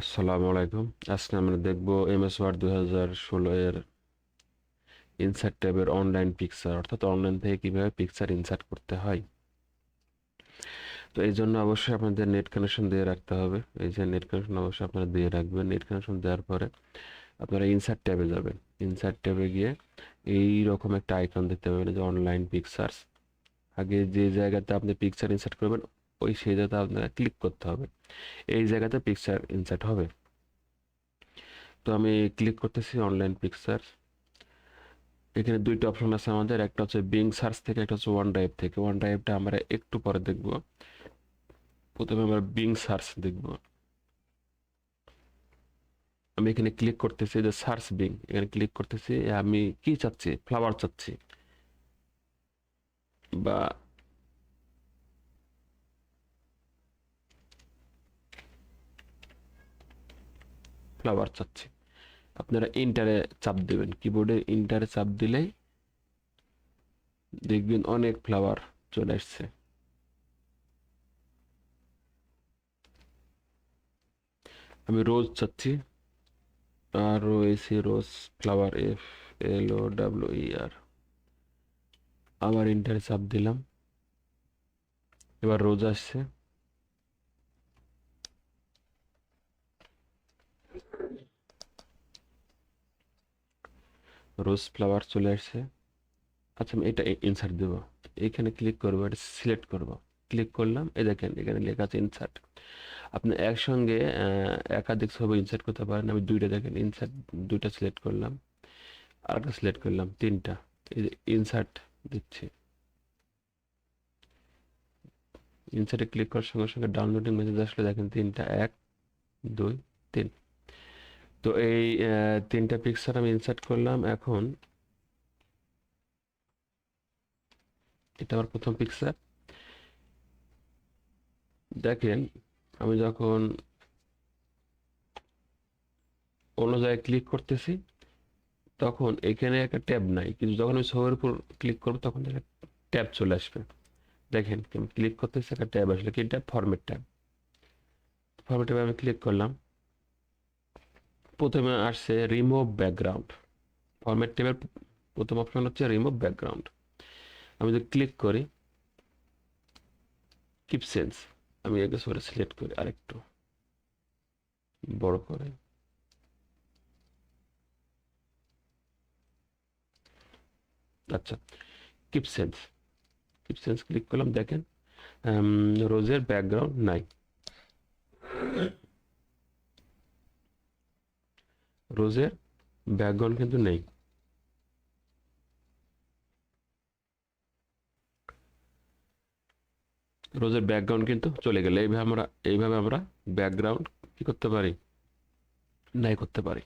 আসসালামু আলাইকুম। আজকে আমরা দেখব এমএস ওয়ার্ড দুই হাজার ষোলো এর ইনসার্ট ট্যাবের অনলাইন পিকচার অর্থাৎ অনলাইন থেকে কীভাবে পিকচার ইনসার্ট করতে হয়। তো এই জন্য অবশ্যই আপনাদের নেট কানেকশন দিয়ে রাখতে হবে। এই যে নেট কানেকশন অবশ্যই আপনারা দিয়ে রাখবেন। নেট কানেকশন দেওয়ার পরে আপনারা ইনসার্ট ট্যাবে যাবেন। ইনসার্ট ট্যাবে গিয়ে এই রকম একটা আইকন দেখতে পাবেন যে অনলাইন পিকচার্স আগে যে জায়গাতে আপনি পিকচার ইনসার্ট করবেন ওই সেই জায়গাতে আপনারা ক্লিক করতে হবে। এই জায়গাতে পিকচার ইনসার্ট হবে। তো আমি ক্লিক করতেছি অনলাইন পিকচার এখানে দুইটা অপশন আছে আমাদের। একটা হচ্ছে বিং সার্চ থেকে, একটা হচ্ছে ওয়ান ড্রাইভ থেকে। ওয়ান ড্রাইভটা আমরা একটু পরে দেখব। প্রথমে আমরা বিং সার্চ দেখব। আমি এখানে ক্লিক করতেছি যে সার্চ বিং এখানে ক্লিক করতেছি, আমি কি চাচ্ছি? ফ্লাওয়ার চাচ্ছি। বা ফ্লাওয়ার চাচ্ছি। আপনারা ইন্টারে চাপ দেবেন। কিবোর্ডে ইন্টারে চাপ দিলেই দেখবেন অনেক ফ্লাওয়ার চলে আসছে। আমি রোজ চাচ্ছি। আর রয়েছে rose flower F L O W E R আবার ইন্টারে চাপ দিলাম। এবার রোজ আসছে। রোজ ফ্লাওয়ার চলে আসছে। আচ্ছা আমি এটা ইনসার্ট দেবো। এখানে ক্লিক করব, এটা সিলেক্ট করব। ক্লিক করলাম, এই দেখেন, এখানে লেখা আছে ইনসার্ট আপনি একসঙ্গে একাধিক ছবি ইনসার্ট করতে পারেন। আমি দুইটা দেখেন ইনসার্ট দুইটা সিলেক্ট করলাম আর একটা সিলেক্ট করলাম, তিনটা। এই যে ইনসার্ট দিচ্ছি। ইনসার্টে ক্লিক করার সঙ্গে সঙ্গে ডাউনলোডিং মেসেজ আসলে দেখেন, তিনটা, এক, দুই, তিন। তো এই তিনটা পিকচার আমি ইনসার্ট করলাম, এখন এটা আমার প্রথম পিকচার দেখেন, আমি যখন অন্য জায়গায় ক্লিক করতেছি, তখন এখানে একটা ট্যাব নাই, কিন্তু যখন আমি ছবির উপর ক্লিক করব, তখন একটা ট্যাব চলে আসবে। দেখেন আমি ক্লিক করতেছি, একটা ট্যাব আসলে কি ট্যাব ফরম্যাট ট্যাব ফরম্যাট ট্যাবে আমি ক্লিক করলাম। প্রথমে আসছে রিমুভ ব্যাকগ্রাউন্ড ফরম্যাট টেবিল প্রথম অপশন হচ্ছে রিমুভ ব্যাকগ্রাউন্ড আমি যদি ক্লিক করি কিপ সেন্স আমি একে সরে সিলেক্ট করি আরেকটু। বড় করে। আচ্ছা keep sense keep sense click করলাম, দেখেন রোজের ব্যাকগ্রাউন্ড নাই। রোজের ব্যাকগ্রাউন্ড কিন্তু নেই। রোজের ব্যাকগ্রাউন্ড কিন্তু চলে গেলে এইভাবে আমরা এইভাবে আমরা ব্যাকগ্রাউন্ড কি করতে পারি? নাই করতে পারি।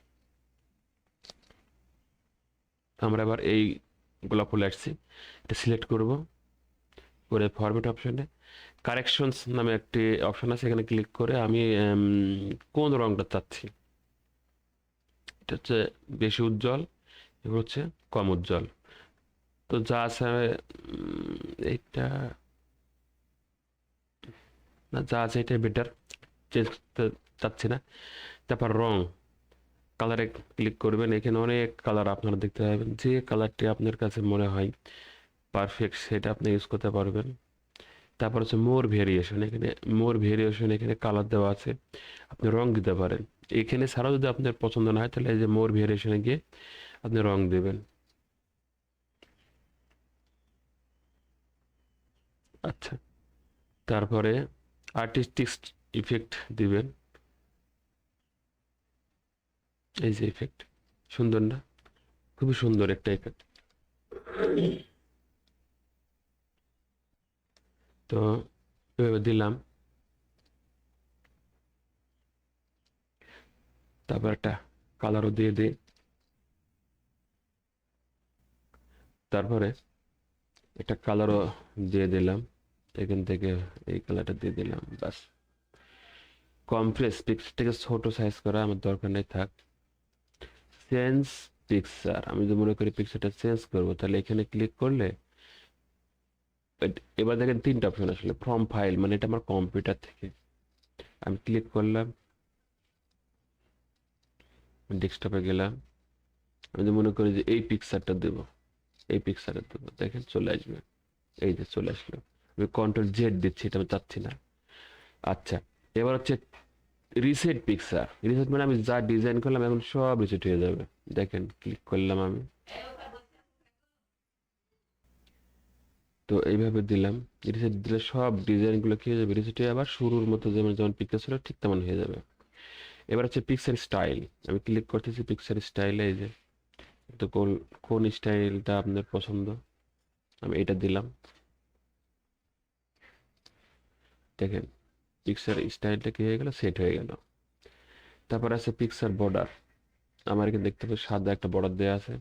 আমরা এবার এই গোলাপ ফুলে আসছি, এটা সিলেক্ট করব। করে ফরম্যাট অপশনে কারেকশনস নামে একটি অপশন আছে, এখানে ক্লিক করে আমি কোন রংটা চাচ্ছি? এটা হচ্ছে বেশি উজ্জ্বল, এগুলো হচ্ছে কম উজ্জ্বল। তো যা আছে এইটা, না, যা আছে এটাই বেটার চেঞ্জ করতে চাচ্ছি না। তারপর রং কালারে ক্লিক করবেন। এখানে অনেক কালার আপনারা দেখতে পাবেন। যে কালারটি আপনার কাছে মনে হয় পারফেক্ট সেটা আপনি ইউজ করতে পারবেন। তারপর হচ্ছে মোর ভেরিয়েশন এখানে মোর ভেরিয়েশন এখানে কালার দেওয়া আছে। আপনি রং দিতে পারেন। এখানে ছাড়াও যদি আপনার পছন্দ না হয়, তাহলে এই যে মোর ভেরিয়েশনে গিয়ে আপনি রং দেবেন। আচ্ছা তারপরে আর্টিস্টিক ইফেক্ট দিবেন। এই যে ইফেক্ট সুন্দর না? খুবই সুন্দর একটা ইফেক্ট তো এভাবে দিলাম। তারপর একটা কালারও দিয়ে দিই। তারপরে একটা কালারও দিয়ে দিলাম। এখান থেকে এই কালারটা দিয়ে দিলাম বাস কমপ্রেস পিক্সটাকে ছোট সাইজ করা আমার দরকার নেই, থাক। চেঞ্জ পিকচার আমি যদি মনে করি পিকচারটা চেঞ্জ করব, তাহলে এখানে ক্লিক করলে এবার দেখেন তিনটা অপশন আসলে ফ্রম ফাইল মানে এটা আমার কম্পিউটার থেকে। আমি ক্লিক করলাম। ডেস্কটপে গেলাম। আমি যদি মনে করি যে এই পিকচারটা দেব। এই পিকচারটা দেবো। দেখেন চলে আসবে। এই যে চলে আসলো। আমি কন্ট্রোল জেড দিচ্ছি, এটা আমি চাচ্ছি না। আচ্ছা এবার হচ্ছে রিসেট পিকচার রিসেট মানে আমি যা ডিজাইন করলাম, এখন সব রিসেট হয়ে যাবে। দেখেন ক্লিক করলাম আমি। তো এইভাবে দিলাম। রিসেট দিলে সব ডিজাইনগুলো কী হয়ে যাবে? রিসেট হয়ে আবার শুরুর মতো যেমন যেমন পিকচার ছিল, ঠিক তেমন হয়ে যাবে। এবার হচ্ছে পিকচার স্টাইল আমি ক্লিক করতেছি পিকচার স্টাইলে এই যে, তো কোন কোন স্টাইলটা আপনার পছন্দ? আমি এটা দিলাম। দেখেন পিকচার স্টাইলটা কি হয়ে গেল? সেট হয়ে গেল। তারপর আছে পিকচার বর্ডার আমার এখানে দেখতে পাচ্ছি সাদা একটা বর্ডার দেওয়া আছে।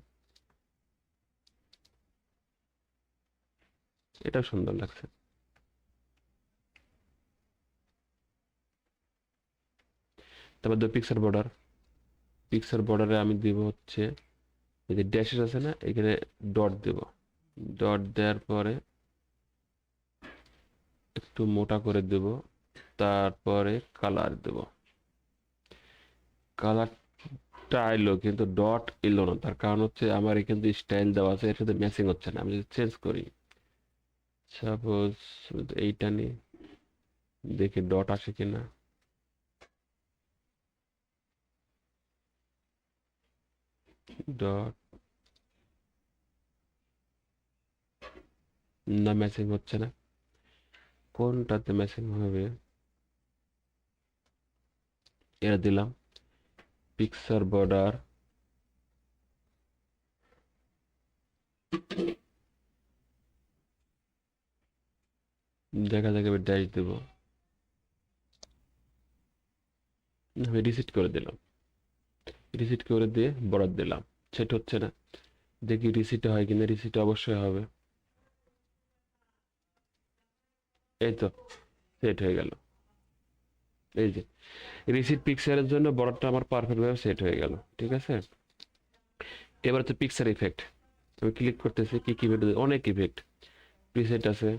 এটাও সুন্দর লাগছে। তারপর দু পিকচার বর্ডার পিকচার বর্ডারে আমি দিব হচ্ছে, এই যে ড্যাশেস আছে না, এখানে ডট দেব। ডট দেওয়ার পরে একটু মোটা করে দেব, তারপরে কালার দেব। কালারটা এলো, কিন্তু ডট এলো না, তার কারণ হচ্ছে আমার এখানে স্টাইল দেওয়া আছে, এর সাথে ম্যাচিং হচ্ছে না, আমি যদি চেঞ্জ করি সাপোজ এইটা নিয়ে দেখি ডট আসে কিনা। ডট না ম্যাচিং হচ্ছে না। কোনটাতে ম্যাচিং হবে? এটা দিলাম। পিকচার বর্ডার দেখা যাক এবার ড্যাশ দেবো। রিসিট করে দিলাম। রিসিট করে দিয়ে বরাদ দিলাম। সেট হচ্ছে না। দেখি রিসিট হয় কিনা রিসিট অবশ্যই হবে। এই তো সেট হয়ে গেল। এই যে রিসিট পিকচারের জন্য বর্ডারটা আমার পারফেক্টভাবে সেট হয়ে গেল, ঠিক আছে? এবার হচ্ছে পিকচার ইফেক্ট আমি ক্লিক করতেছি, কি কি অনেক ইফেক্ট প্রিসেট আছে।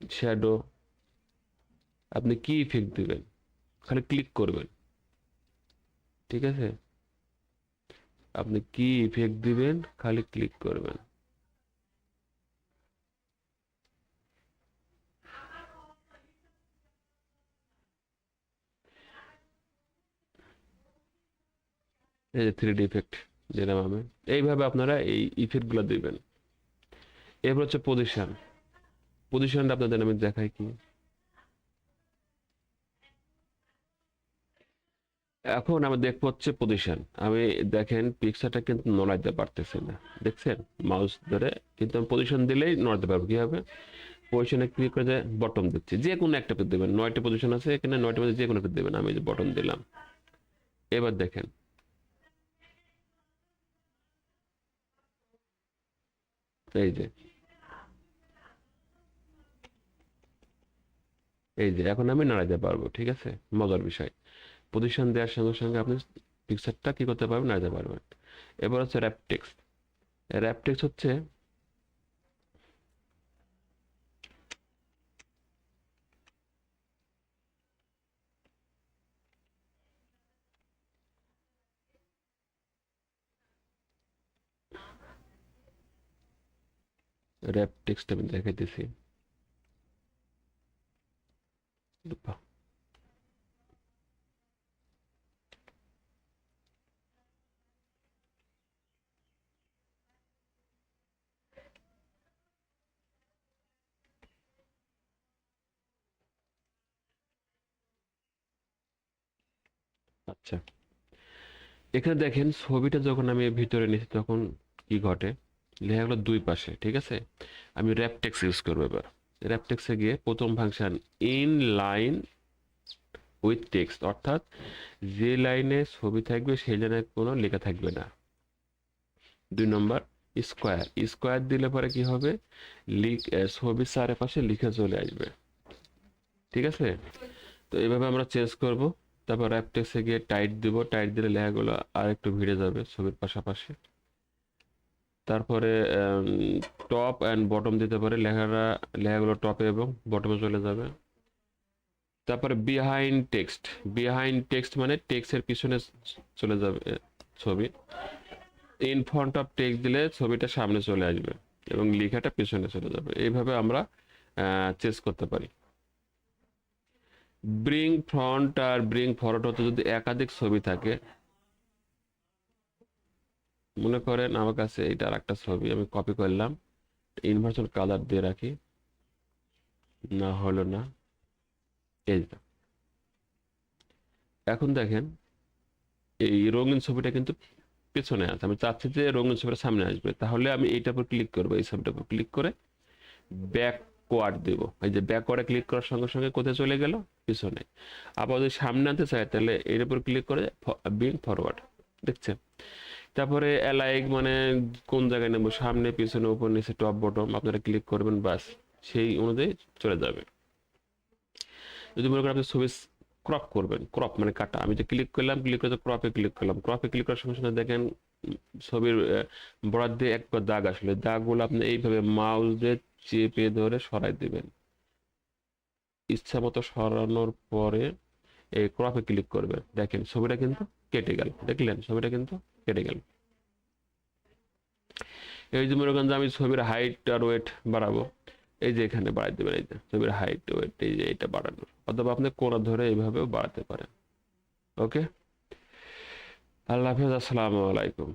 শ্যাডো আপনি কি ইফেক্ট দিবেন? খালি ক্লিক করবেন। ঠিক আছে? আপনি কি ইফেক্ট দিবেন, খালি ক্লিক করবেন। এই যে থ্রি ডি ইফেক্ট দিলাম আমি, এইভাবে আপনারা এই ইফেক্টগুলো দিবেন। এরপর হচ্ছে পজিশন পজিশনটা আপনাদের আমি দেখাই কি। এখন আমি দেখব হচ্ছে পজিশন আমি দেখেন পিকচারটা কিন্তু নড়াইতে পারতেছি না। দেখছেন? মাউস ধরে কিন্তু আমি পজিশন দিলেই নড়াতে পারব। কি হবে? পজিশনে ক্লিক করে বটম দিচ্ছি। যে কোনো একটা দেবেন। নয়টা পজিশন আছে এখানে, নয়টা মধ্যে যে কোনো একটা দেবেন। আমি যে বটম দিলাম। এবার দেখেন। এই যে। এই যে, এখন আমি নাড়াইতে পারব। ঠিক আছে? মজার বিষয়। পজিশন দেওয়ার সঙ্গে সঙ্গে আপনি পিকচারটা কি করতে পারবেন নাড়াতে পারবেন। এবার হচ্ছে র্যাপটেক্স র্যাপটেক্স হচ্ছে র্যাপ টেক্সট আমি দেখাইতেছি। আচ্ছা এখানে দেখেন, ছবিটা যখন আমি ভিতরে নিয়েছি তখন কি ঘটে? লেখাগুলো দুই পাশে, ঠিক আছে? আমি র্যাপটেক্স ইউজ করব এবার। র্যাপটেক্সে গিয়ে প্রথম function in line with text অর্থাৎ যে লাইনে ছবি থাকবে, সেই লাইনে কোনো লেখা থাকবে না। দুই নম্বর স্কোয়ার স্কোয়ার দিলে পরে কি হবে? লিখ ছবির চারপাশে লিখে চলে আসবে। ঠিক আছে? তো এভাবে আমরা চেঞ্জ করব। তারপর র্যাপটেক্সে গিয়ে টাইট দিব টাইট দিলে লেখাগুলো আর একটু ভিড়ে যাবে ছবির পাশাপাশি। তারপরে টপ অ্যান্ড বটম দিতে পারে লেখাটা লেখাগুলো টপে এবং বটমে চলে যাবে। তারপরে বিহাইন্ড টেক্সট বিহাইন্ড টেক্সট মানে টেক্সটের পিছনে চলে যাবে ছবি। ইন ফ্রন্ট অফ টেক্সট দিলে ছবিটা সামনে চলে আসবে এবং লেখাটা পিছনে চলে যাবে। এইভাবে আমরা চেস করতে পারি। ব্রিং ফ্রন্ট আর ব্রিং ফরওয়ার্ড হতে যদি একাধিক ছবি থাকে, মনে করেন আমার কাছে এটা একটা ছবি, আমি কপি করলাম ইনভার্সন কালার দিয়ে রাখি, না হলো না, এই। এখন দেখেন, এই রঙিন ছবিটা কিন্তু পেছনে আছে, আমি চাচ্ছি যে রঙিন ছবিটা সামনে আসবে, তাহলে আমি এইটার উপর ক্লিক করব, এই ছবিটার উপর ক্লিক করে ব্যাকওয়ার্ড দেব। এই যে ব্যাকওয়ার্ডে ক্লিক করার সঙ্গে সঙ্গে কোথায় চলে গেল? পিছনে। আবার যদি সামনে আনতে চাই, তাহলে এর উপর ক্লিক করে বিং ফরওয়ার্ড দেখছেন? তারপরে অ্যালাইক মানে কোন জায়গায় নেব? সামনে, পিছনে, উপর, নিচে টপ বটম আপনারা ক্লিক করবেন বাস সেই অনুযায়ী চলে যাবে। যদি মনে করেন আপনি ছবি ক্রপ করবেন ক্রপ মানে কাটা। আমি যে ক্লিক করলাম ক্লিক করে ক্রপে ক্লিক করলাম। ক্রপে ক্লিক করার সঙ্গে সঙ্গে দেখেন ছবির বরাদ্দে একবার দাগ আসলে। দাগগুলো আপনি এইভাবে মাউস দিয়ে চেপে ধরে সরাই দিবেন। ইচ্ছা মতো সরানোর পরে এই ক্রপে ক্লিক করবেন। দেখেন, ছবিটা কিন্তু কেটে গেল। দেখলেন, ছবিটা কিন্তু কেটে গেল। এই যে মনে করেন যে আমি ছবির হাইট আর ওয়েট বাড়াবো, এই যে এখানে বাড়াই দেবেন, এই যে ছবির হাইট ওয়েট এই যে এটা বাড়ানোর অথবা আপনি কোনা ধরে এইভাবেও বাড়াতে পারেন। ওকে? আল্লাহ হাফেজ, আসসালামু আলাইকুম।